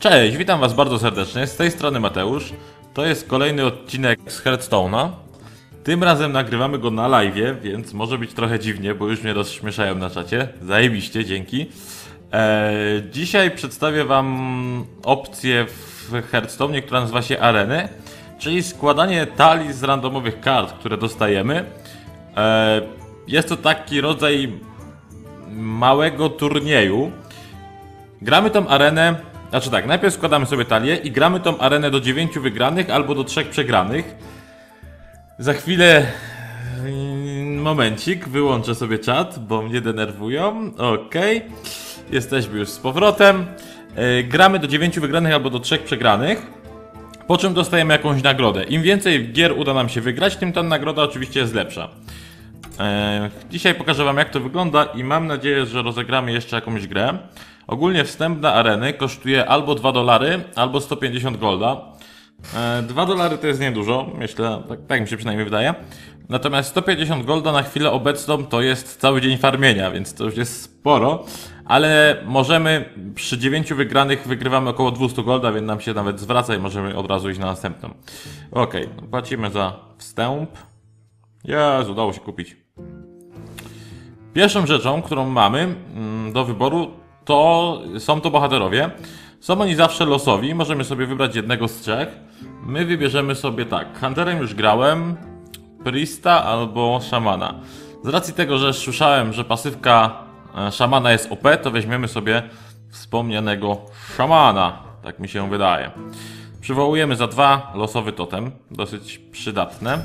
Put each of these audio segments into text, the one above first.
Cześć, witam was bardzo serdecznie, z tej strony Mateusz. To jest kolejny odcinek z Hearthstone'a. Tym razem nagrywamy go na live, więc może być trochę dziwnie, bo już mnie rozśmieszają na czacie. Zajebiście, dzięki. Eee, dzisiaj przedstawię wam opcję w Hearthstone, która nazywa się Areny, czyli składanie talii z randomowych kart, które dostajemy. Eee, jest to taki rodzaj małego turnieju. Gramy tą arenę, znaczy tak, najpierw składamy sobie talię i gramy tą arenę do 9 wygranych albo do 3 przegranych. Za chwilę, mm, momencik, wyłączę sobie czat, bo mnie denerwują. Okej, jesteśmy już z powrotem. E, Gramy do 9 wygranych albo do 3 przegranych. Po czym dostajemy jakąś nagrodę. Im więcej gier uda nam się wygrać, tym ta nagroda oczywiście jest lepsza. E, Dzisiaj pokażę Wam jak to wygląda i mam nadzieję, że rozegramy jeszcze jakąś grę. Ogólnie wstęp na areny kosztuje albo 2 dolary, albo 150 golda. E, 2 dolary to jest niedużo, myślę, tak, tak mi się przynajmniej wydaje. Natomiast 150 golda na chwilę obecną to jest cały dzień farmienia, więc to już jest sporo. Ale możemy przy 9 wygranych wygrywamy około 200 golda, więc nam się nawet zwraca i możemy od razu iść na następną. Okej, płacimy za wstęp. Jezu, udało się kupić. Pierwszą rzeczą, którą mamy mm, do wyboru, to są to bohaterowie. Są oni zawsze losowi, możemy sobie wybrać jednego z trzech. My wybierzemy sobie tak, Hunterem już grałem, Priesta albo Szamana. Z racji tego, że słyszałem, że pasywka e, Szamana jest OP, to weźmiemy sobie wspomnianego Szamana. Tak mi się wydaje. Przywołujemy za dwa losowy totem, dosyć przydatne.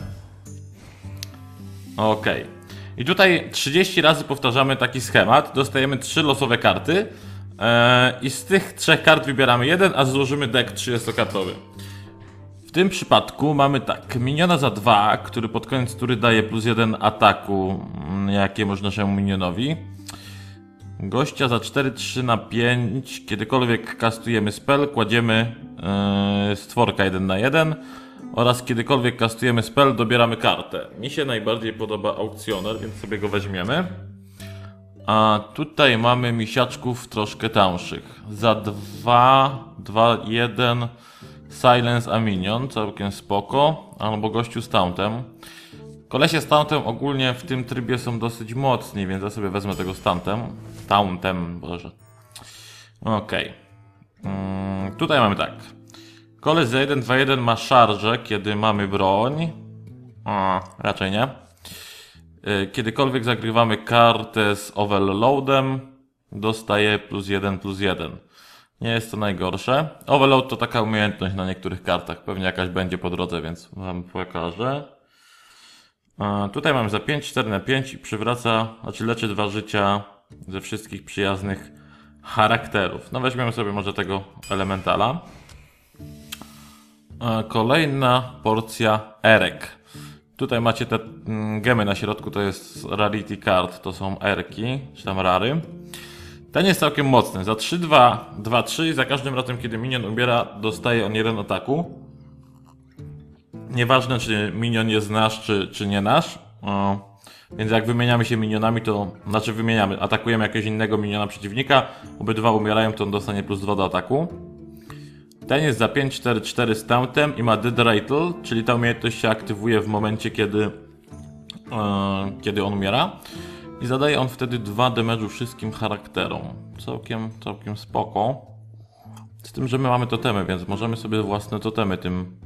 Okej. I tutaj 30 razy powtarzamy taki schemat. Dostajemy 3 losowe karty. e, I z tych trzech kart wybieramy jeden, a złożymy deck 30-kartowy. W tym przypadku mamy tak, miniona za 2, który pod koniec tury daje plus 1 ataku mm, jakiemuś naszemu minionowi. Gościa za 4, 3 na 5. Kiedykolwiek kastujemy spell, kładziemy stworka 1 na 1. Oraz kiedykolwiek kastujemy spell, dobieramy kartę. Mi się najbardziej podoba aukcjoner, więc sobie go weźmiemy. A tutaj mamy misiaczków troszkę tańszych. Za 2, 2, 1 Silence a Minion, całkiem spoko. Albo gościu z tauntem. Kolesie z tauntem ogólnie w tym trybie są dosyć mocni, więc ja sobie wezmę tego z tauntem. Tauntem, boże. Okej. Mm, tutaj mamy tak. Koleś za 1-2-1 ma szarże, kiedy mamy broń. A, raczej nie. Y, Kiedykolwiek zagrywamy kartę z overloadem, dostaje plus 1 plus 1. Nie jest to najgorsze. Overload to taka umiejętność na niektórych kartach. Pewnie jakaś będzie po drodze, więc wam pokażę. A, tutaj mamy za 5, 4 na 5 i przywraca, znaczy leczy dwa życia ze wszystkich przyjaznych charakterów. No weźmiemy sobie może tego elementala. E, Kolejna porcja erek. Tutaj macie te mm, gemy na środku, to jest rarity card, to są erki, czy tam rary. Ten jest całkiem mocny. Za 3-2, 2-3 za każdym razem kiedy minion umiera, dostaje on jeden ataku. Nieważne czy minion jest nasz, czy, czy nie nasz. Więc jak wymieniamy się minionami, to znaczy wymieniamy, atakujemy jakiegoś innego miniona przeciwnika, obydwa umierają, to on dostanie plus 2 do ataku. Ten jest za 5-4-4 z tauntem i ma Dead Rattle, czyli ta umiejętność się aktywuje w momencie, kiedy, e, kiedy on umiera. I zadaje on wtedy 2 damage'u wszystkim charakterom. Całkiem, całkiem spoko. Z tym, że my mamy totemy, więc możemy sobie własne totemy tym,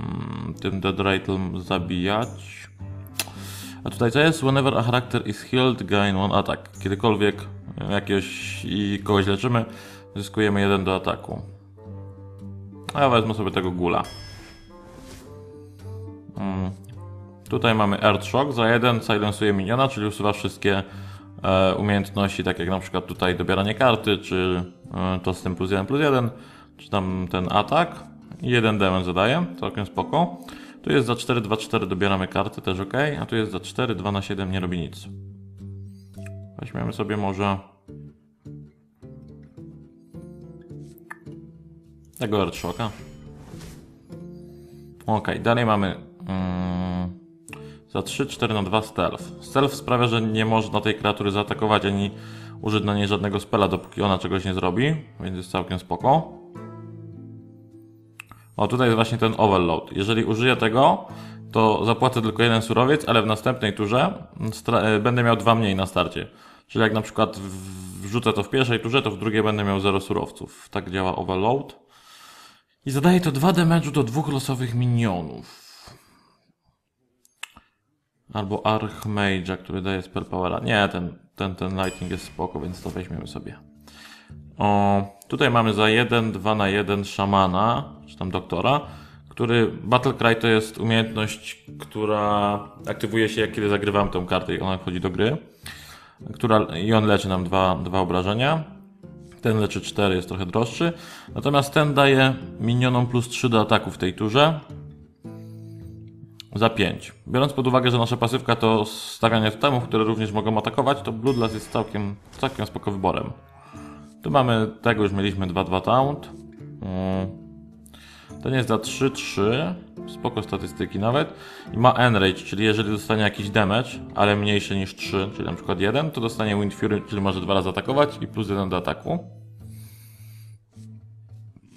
mm, tym Dead Rattle zabijać. A tutaj co jest? Whenever a character is healed, gain one attack. Kiedykolwiek jakiegoś i kogoś leczymy, zyskujemy jeden do ataku. A ja wezmę sobie tego gula. Mm. Tutaj mamy Earth Shock. Za jeden silencuje miniona, czyli usuwa wszystkie e, umiejętności, tak jak na przykład tutaj dobieranie karty, czy e, to z tym plus 1 plus 1, czy tam ten atak. Jeden damage zadaje, całkiem spoko. Tu jest za 4, 2, 4 dobieramy karty, też ok. A tu jest za 4, 2 na 7 nie robi nic. Weźmiemy sobie może tego Earthshocka. Ok, dalej mamy mm, za 3, 4 na 2 stealth. Stealth sprawia, że nie można tej kreatury zaatakować ani użyć na niej żadnego spela, dopóki ona czegoś nie zrobi, więc jest całkiem spoko. O, tutaj jest właśnie ten overload. Jeżeli użyję tego, to zapłacę tylko jeden surowiec, ale w następnej turze stra- e, będę miał dwa mniej na starcie. Czyli jak na przykład wrzucę to w pierwszej turze, to w drugiej będę miał zero surowców. Tak działa overload. I zadaje to 2 damage'u do dwóch losowych minionów. Albo Archmage'a, który daje spell powera. Nie, ten, ten, ten lightning jest spoko, więc to weźmiemy sobie. O, tutaj mamy za 1, 2 na 1 szamana, czy tam doktora, który Battle Cry to jest umiejętność, która aktywuje się jak kiedy zagrywam tą kartę i ona wchodzi do gry. Która, I on leczy nam dwa, dwa obrażenia. Ten leczy 4, jest trochę droższy. Natomiast ten daje minionom plus 3 do ataku w tej turze. Za 5. Biorąc pod uwagę, że nasza pasywka to stawianie totemów, które również mogą atakować, to Bloodlust jest całkiem, całkiem spoko wyborem. Tu mamy, tego już mieliśmy 2-2 taunt. Mm. Ten jest za 3-3, spoko statystyki nawet. I ma Enrage, czyli jeżeli dostanie jakiś damage, ale mniejszy niż 3, czyli na przykład 1, to dostanie Wind Fury, czyli może dwa razy atakować i plus 1 do ataku.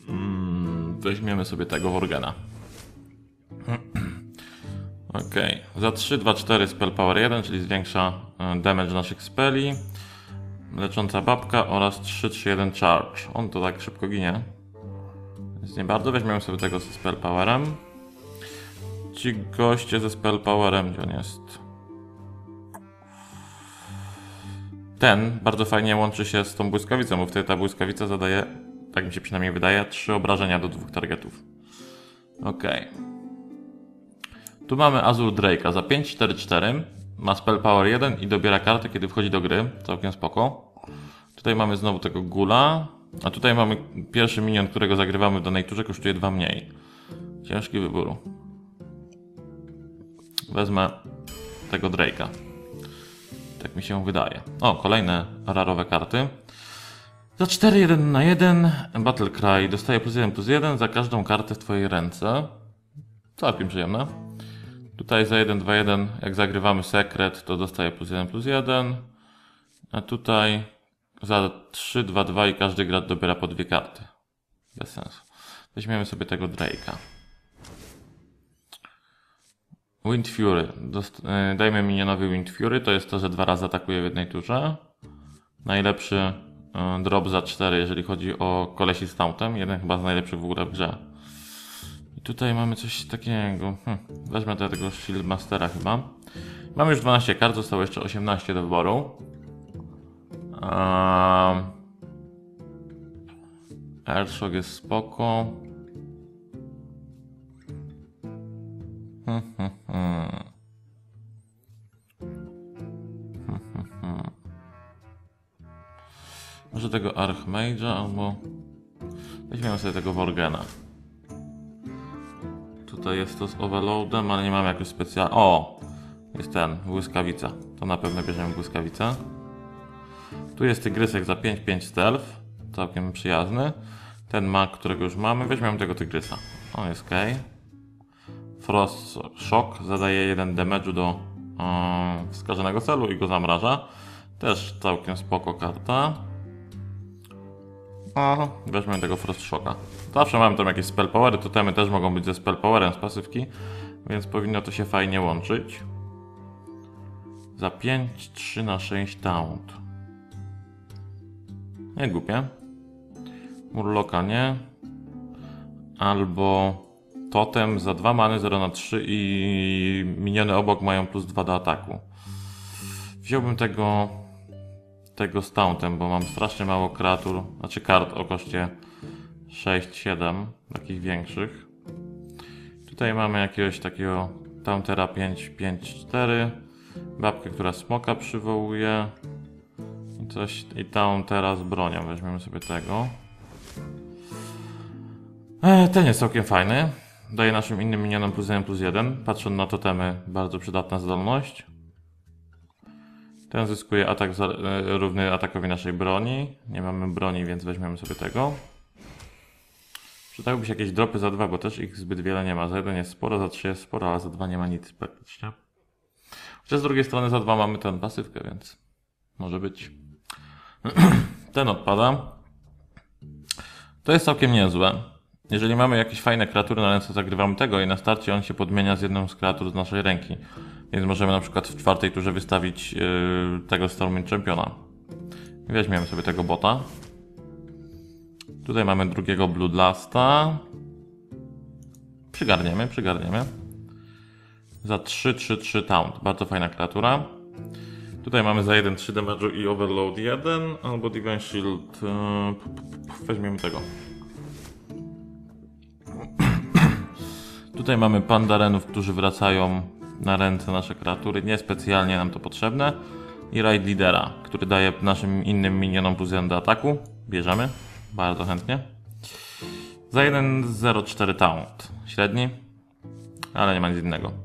Mm, weźmiemy sobie tego Worgena. Okej, za 3, 2, 4 spell power 1, czyli zwiększa e, damage naszych speli. Lecząca babka oraz 3, 3, 1 charge. On to tak szybko ginie. Więc nie bardzo. Weźmiemy sobie tego ze spell powerem. Ci goście ze spell powerem, gdzie on jest? Ten bardzo fajnie łączy się z tą błyskawicą, bo wtedy ta błyskawica zadaje, tak mi się przynajmniej wydaje, 3 obrażenia do dwóch targetów. Okej. Tu mamy Azur Drake'a za 5-4-4. Ma spell power 1 i dobiera kartę, kiedy wchodzi do gry. Całkiem spoko. Tutaj mamy znowu tego Gula. A tutaj mamy pierwszy minion, którego zagrywamy w danej turze, kosztuje 2 mniej. Ciężki wybór. Wezmę tego Drake'a. Tak mi się wydaje. O, kolejne rarowe karty. Za 4 1 na 1 Battle Cry dostaje plus 1 plus 1 za każdą kartę w twojej ręce. Całkiem przyjemne. Tutaj za 1 2 1 jak zagrywamy sekret, to dostaje plus 1 plus 1. A tutaj za 3 2 2 i każdy gracz dobiera po dwie karty. Bez sensu. Weźmiemy sobie tego Drake'a. Wind Fury. Dost, yy, dajmy minionowi Wind Fury. To jest to, że dwa razy atakuje w jednej turze. Najlepszy yy, drop za 4, jeżeli chodzi o kolesi z tauntem. Jeden chyba z najlepszych w ogóle w grze. I tutaj mamy coś takiego. Hm, wezmę do tego Shieldmastera chyba. Mamy już 12 kart, zostało jeszcze 18 do wyboru. Airshock jest spoko. Hmm, hmm, hmm. Może tego Archmage'a albo... Weźmiemy sobie tego Worgena. Tutaj jest to z overloadem, ale nie mam jakoś specjalnie. O! Jest ten, błyskawica. To na pewno bierzemy błyskawicę. Tu jest tygrysek za 5-5 stealth. Całkiem przyjazny. Ten ma, którego już mamy. Weźmiemy tego tygrysa. On jest ok. Frost Shock zadaje 1 damage do yy, wskazanego celu i go zamraża. Też całkiem spoko karta. Aha, weźmiemy tego Frost Shocka. Zawsze mamy tam jakieś spell powery, totemy też mogą być ze spell powerem z pasywki, więc powinno to się fajnie łączyć. Za 5, 3 na 6 taunt. Nie głupie. Murloka nie. Albo totem za 2 many 0 na 3 i miniony obok mają plus 2 do ataku. Wziąłbym tego tego z tauntem, bo mam strasznie mało kreatur, znaczy kart o koszcie 6-7, takich większych. Tutaj mamy jakiegoś takiego Tauntera 5-5-4, babkę, która smoka przywołuje coś, i Tauntera z bronią, weźmiemy sobie tego. E, ten jest całkiem fajny, daje naszym innym minionom plus 1 plus 1, patrząc na totemy, bardzo przydatna zdolność. Ten zyskuje atak za, e, równy atakowi naszej broni. Nie mamy broni, więc weźmiemy sobie tego. Przydałyby się jakieś dropy za dwa, bo też ich zbyt wiele nie ma. Za jeden jest sporo, za trzy jest sporo, a za dwa nie ma nic praktycznie. Chociaż z drugiej strony za dwa mamy tę pasywkę, więc może być. ten odpada. To jest całkiem niezłe. jeżeli mamy jakieś fajne kreatury na ręce, zagrywamy tego i na starcie on się podmienia z jedną z kreatur z naszej ręki. Więc możemy na przykład w czwartej turze wystawić yy, tego Stormwind Championa. Weźmiemy sobie tego bota. Tutaj mamy drugiego Bloodlasta. Przygarniemy, przygarniemy. Za 3-3-3 Taunt. Bardzo fajna kreatura. Tutaj mamy za 1 3 damage'u i Overload 1 albo Divine Shield. P- weźmiemy tego. Tutaj mamy pandarenów, którzy wracają na ręce nasze kreatury. Niespecjalnie nam to potrzebne. I Raid Leadera, który daje naszym innym minionom plus 1 do ataku. Bierzemy. Bardzo chętnie. Za 1.04 Taunt. Średni. Ale nie ma nic innego.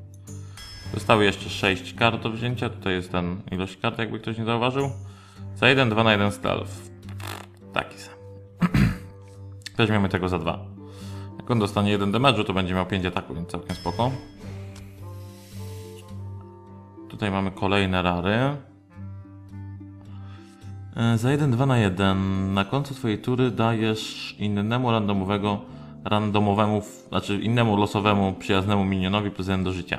Zostały jeszcze 6 kart do wzięcia. Tutaj jest ten ilość kart, jakby ktoś nie zauważył. Za 1, 2 na 1 stealth. Taki sam. Weźmiemy tego za 2. Jak on dostanie 1 damage'u, to będzie miał 5 ataku, więc całkiem spoko. Tutaj mamy kolejne rary. E, Za 1, 2 na 1. Na końcu twojej tury dajesz innemu randomowego, randomowemu, znaczy innemu losowemu, przyjaznemu minionowi plus 1 do życia.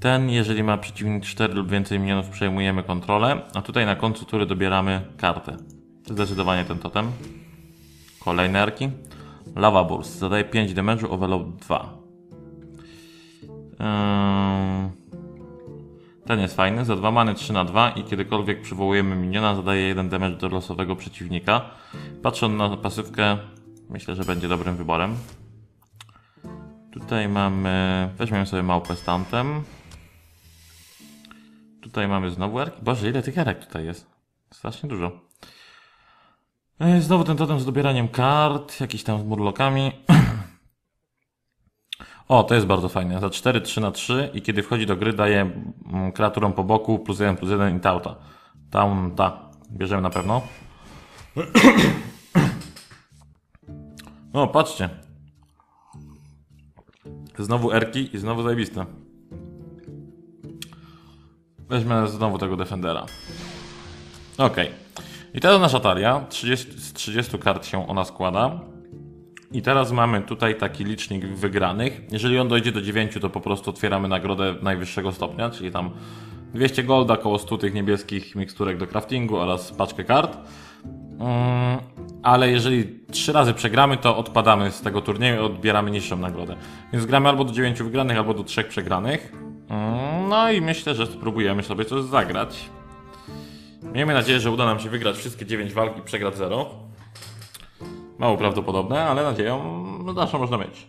Ten, jeżeli ma przeciwnik 4 lub więcej minionów, przejmujemy kontrolę, a tutaj na końcu tury dobieramy kartę. Zdecydowanie ten totem. Kolejne arki. Lava Burst. Zadaje 5 damage'u, overload 2. Ehm, Ten jest fajny. Za 2 many 3 na 2 i kiedykolwiek przywołujemy miniona, zadaje 1 damage do losowego przeciwnika. Patrząc na pasywkę, myślę, że będzie dobrym wyborem. Tutaj mamy... Weźmiemy sobie małpę z tantem. Tutaj mamy znowu erki. Boże, ile tych erek tutaj jest? Strasznie dużo. E, Znowu ten totem z dobieraniem kart, jakiś tam z murlokami. O, to jest bardzo fajne. Za 4, 3 na 3 i kiedy wchodzi do gry daje mm, kreaturom po boku plus 1, plus 1 i tauta. Taunta. Bierzemy na pewno. O, patrzcie. Znowu erki i znowu zajebiste. Weźmy znowu tego Defendera. Okej. I teraz nasza talia. 30, z 30 kart się ona składa. I teraz mamy tutaj taki licznik wygranych. Jeżeli on dojdzie do 9, to po prostu otwieramy nagrodę najwyższego stopnia, czyli tam 200 golda, około 100 tych niebieskich miksturek do craftingu oraz paczkę kart. Mm, ale jeżeli 3 razy przegramy, to odpadamy z tego turnieju i odbieramy niższą nagrodę. Więc gramy albo do 9 wygranych, albo do 3 przegranych. Mm, No i myślę, że spróbujemy sobie coś zagrać. Miejmy nadzieję, że uda nam się wygrać wszystkie 9 walk i przegrać 0. Mało prawdopodobne, ale nadzieją no, naszą można mieć.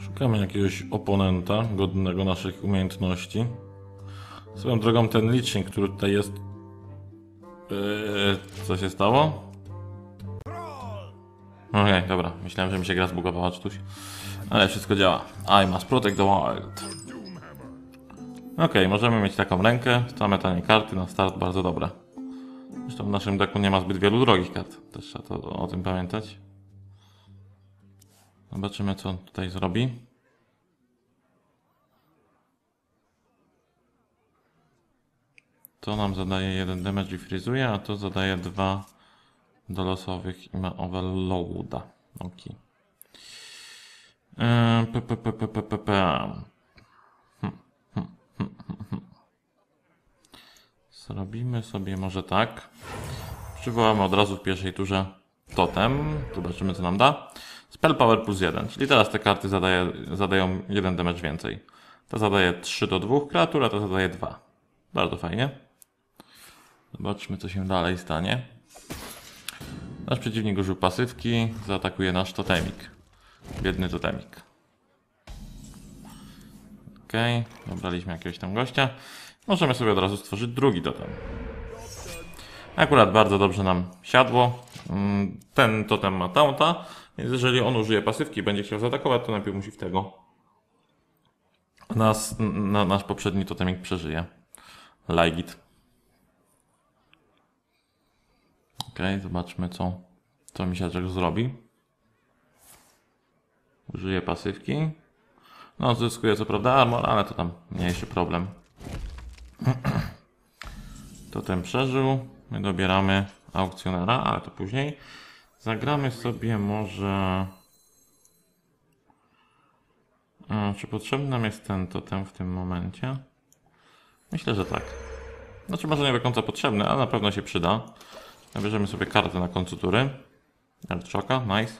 Szukamy jakiegoś oponenta godnego naszych umiejętności. Swoją drogą ten licznik, który tutaj jest. Eee, co się stało? Okej, dobra. Myślałem, że mi się gra zbugowała czy. Ale wszystko działa. I must protect the wild. Okej, możemy mieć taką rękę. Same tanie karty na start, bardzo dobre. Zresztą w naszym deku nie ma zbyt wielu drogich kart. Też trzeba to, o tym pamiętać. Zobaczymy, co on tutaj zrobi. To nam zadaje jeden damage i frizuje, a to zadaje dwa do losowych i ma overloada. Ok. Eee, p, p, p, p, p. Zrobimy sobie może tak. Przywołamy od razu w pierwszej turze totem. Zobaczymy co nam da. Spell power plus 1, czyli teraz te karty zadaje, zadają 1 damage więcej. Ta zadaje 3 do 2 kreatur, a ta zadaje 2. Bardzo fajnie. Zobaczmy co się dalej stanie. Nasz przeciwnik użył pasywki, zaatakuje nasz totemik. Biedny totemik. Okej, dobraliśmy jakiegoś tam gościa. Możemy sobie od razu stworzyć drugi totem. Akurat bardzo dobrze nam siadło. Mm, Ten totem ma taunta, więc jeżeli on użyje pasywki i będzie chciał zaatakować, to najpierw musi w tego. Nas, na, nasz poprzedni totemik przeżyje. Lajgit. Okej, zobaczmy co, co misiaczek zrobi. Użyje pasywki. No, zyskuje co prawda armor, ale to tam mniejszy problem. To ten przeżył. My dobieramy aukcjonera, ale to później. Zagramy sobie może... A, czy potrzebny nam jest ten totem w tym momencie? Myślę, że tak. Znaczy może nie do końca potrzebny, ale na pewno się przyda. Nabierzemy sobie kartę na końcu tury. Artshoka, nice.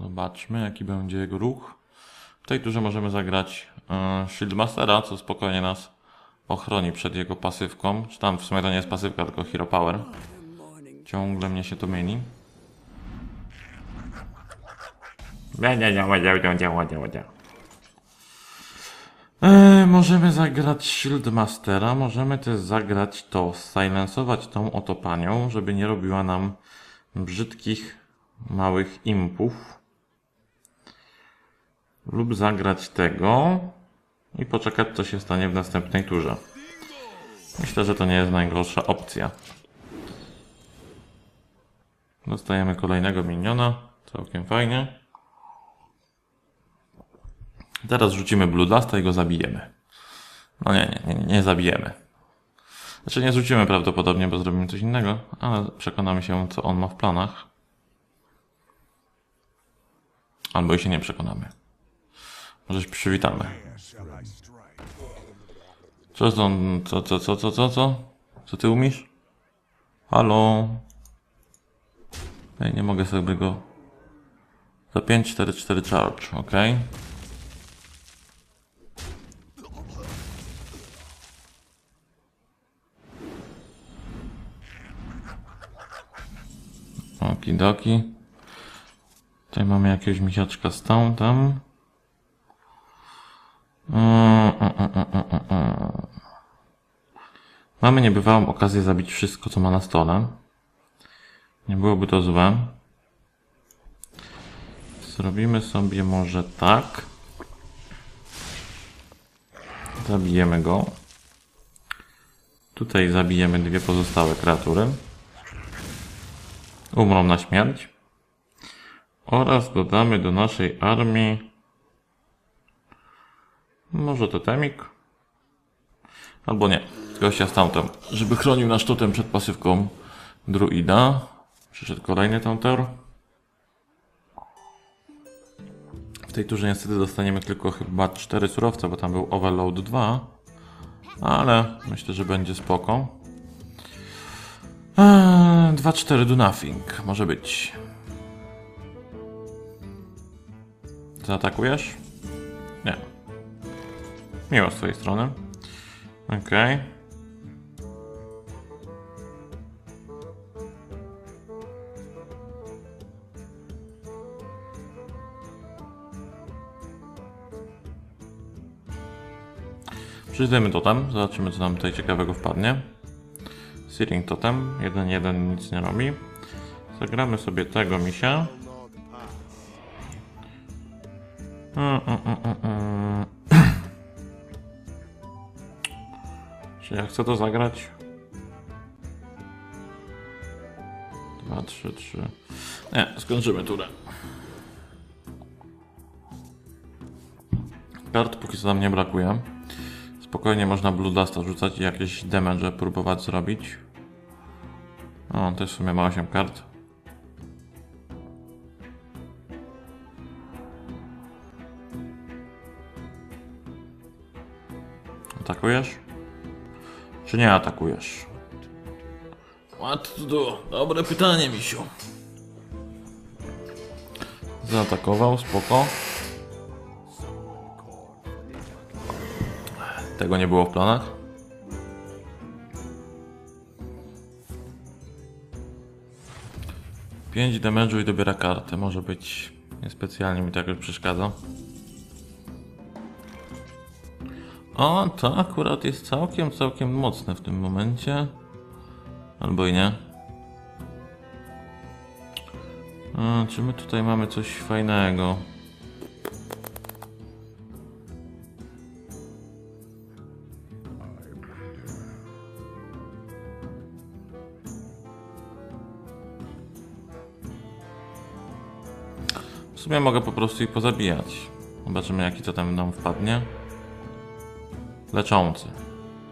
Zobaczmy jaki będzie jego ruch. W tej turze możemy zagrać e, Shieldmastera, co spokojnie nas ochroni przed jego pasywką. Czy tam w sumie to nie jest pasywka, tylko Hero Power. Ciągle mnie się to mieni. Nie, nie, nie, nie, nie, nie, nie, nie. Eee, możemy zagrać Shieldmastera, możemy też zagrać to, silensować tą oto panią, żeby nie robiła nam brzydkich, małych impów. Lub zagrać tego i poczekać, co się stanie w następnej turze. Myślę, że to nie jest najgorsza opcja. Dostajemy kolejnego miniona, całkiem fajnie. Teraz rzucimy Bloodlusta i go zabijemy. No nie, nie, nie, nie zabijemy. Znaczy nie rzucimy prawdopodobnie, bo zrobimy coś innego, ale przekonamy się, co on ma w planach. Albo i się nie przekonamy. Może się przywitamy. Co to? Co, co, co, co, co, co? Co ty umiesz? Halo? Ej, nie mogę sobie go... Za 5, 4, 4 charge, okej. Okay. Okidoki. Tutaj mamy jakiegoś misiaczka stąd, tam. Mm, mm, mm. Mamy niebywałą okazję zabić wszystko, co ma na stole. Nie byłoby to złe. Zrobimy sobie może tak. Zabijemy go. Tutaj zabijemy dwie pozostałe kreatury umrą na śmierć. Oraz dodamy do naszej armii może totemik. Albo nie, gościa z tamtym, żeby chronił nasz totem przed pasywką druida. Przyszedł kolejny tamter. W tej turze niestety dostaniemy tylko chyba 4 surowce, bo tam był Overload 2. Ale myślę, że będzie spoko. 2-4 do nothing. Może być. Zaatakujesz? Nie. Miło z twojej strony. Okej. Okay. Przyjdziemy to tam, zobaczymy co nam tutaj ciekawego wpadnie. Searing Totem, 1-1 nic nie robi. Zagramy sobie tego misia. Mm, mm, mm. Czy ja chcę to zagrać? 2, 3, 3. Nie, skończymy turę. Kart póki co nam nie brakuje. Spokojnie można Blue Dusta rzucać i jakieś damage próbować zrobić. O, też w sumie ma 8 kart. Atakujesz? Czy nie atakujesz? What to do? Dobre pytanie, misiu. Zaatakował, spoko. Tego nie było w planach. 5 damage'u i dobiera kartę. Może być niespecjalnie mi to jakoś przeszkadza. O, to akurat jest całkiem, całkiem mocne w tym momencie. Albo i nie. A, czy my tutaj mamy coś fajnego? Sumie mogę po prostu ich pozabijać. Zobaczymy jaki to tam nam wpadnie. Leczący.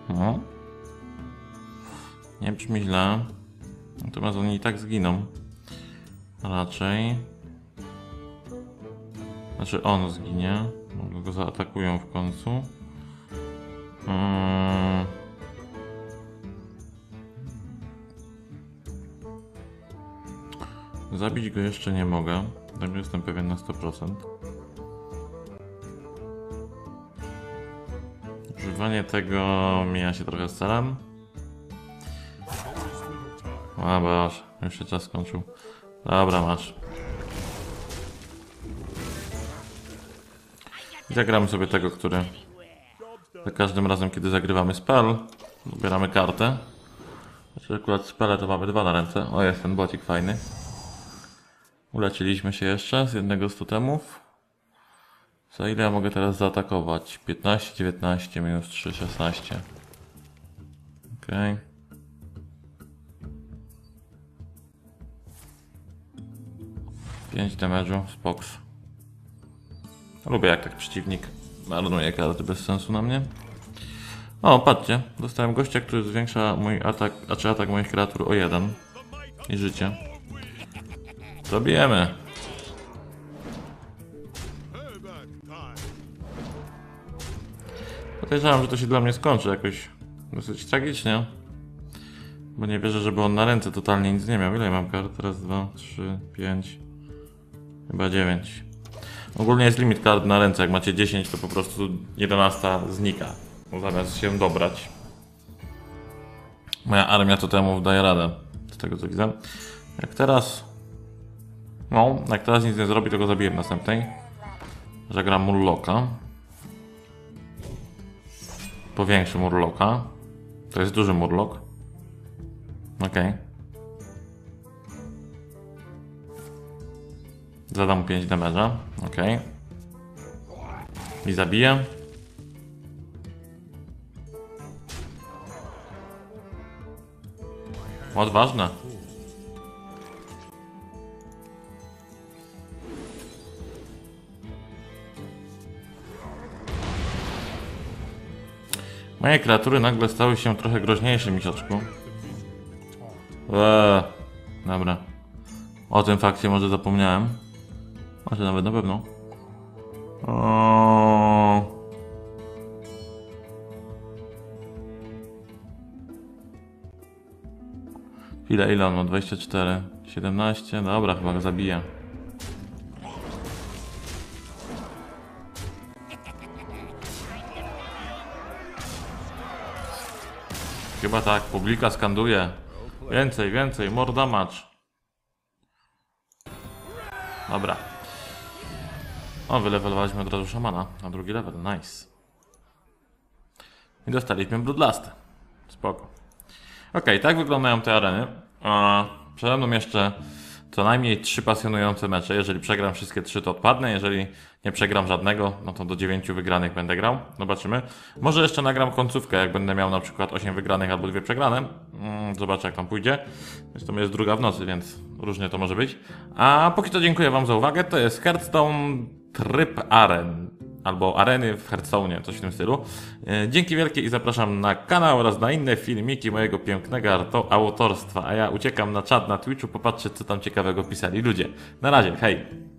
No. Nie brzmi źle. Natomiast oni i tak zginą. Raczej. Znaczy on zginie. Może go zaatakują w końcu. Mm. Zabić go jeszcze nie mogę. Tego jestem pewien na 100%. Używanie tego mija się trochę z celem. A boż, już się czas skończył. Dobra, masz. Zagramy sobie tego, który za każdym razem, kiedy zagrywamy spell, dobieramy kartę. Znaczy akurat spele to mamy dwa na ręce. O, jest ten bocik fajny. Uleciliśmy się jeszcze z jednego z totemów. Za ile ja mogę teraz zaatakować? 15, 19, minus 3, 16. Okej. Pięć damage'u, spoks. Lubię jak tak przeciwnik marnuje karty bez sensu na mnie. O, patrzcie, dostałem gościa, który zwiększa mój atak, a czy atak moich kreatur o jeden i życie. Zabijemy. Podejrzewam, że to się dla mnie skończy jakoś dosyć tragicznie. Bo nie wierzę, żeby on na ręce totalnie nic nie miał. Ile mam kart? Raz, dwa, trzy, pięć. Chyba dziewięć. Ogólnie jest limit kart na ręce. Jak macie 10, to po prostu 11 znika. Zamiast się dobrać. Moja armia totemów daje radę. Z tego co widzę. Jak teraz. No, jak teraz nic nie zrobi, to go zabiję w następnej. Zagram Murloka. Powiększy Murloka. To jest duży Murlok. Okej. Zadam mu 5 damage'a. Okej. I zabiję. Odważne. Moje kreatury nagle stały się trochę groźniejsze, misiaczku. Eee, dobra. O tym fakcie może zapomniałem. Może nawet na pewno. O. Ile, ile on ma? 24, 17? Dobra, chyba go zabija. Chyba tak, publika skanduje. Więcej, więcej, more damage. Dobra. O, wylewelowaliśmy od razu szamana na drugi level, nice. I dostaliśmy Bloodlusty. Spoko. Okej, tak wyglądają te areny. A przede mną jeszcze co najmniej trzy pasjonujące mecze. Jeżeli przegram wszystkie trzy, to odpadnę. Jeżeli nie przegram żadnego, no to do dziewięciu wygranych będę grał. Zobaczymy. Może jeszcze nagram końcówkę, jak będę miał na przykład 8 wygranych albo dwie przegrane. Mm, Zobaczę, jak tam pójdzie. Zresztą jest druga w nocy, więc różnie to może być. A póki to dziękuję Wam za uwagę. To jest Hearthstone Tryb Aren. Albo areny w Hearthstone, coś w tym stylu. E, Dzięki wielkie i zapraszam na kanał oraz na inne filmiki mojego pięknego autorstwa. A ja uciekam na czat na Twitchu, popatrzcie co tam ciekawego pisali ludzie. Na razie, hej!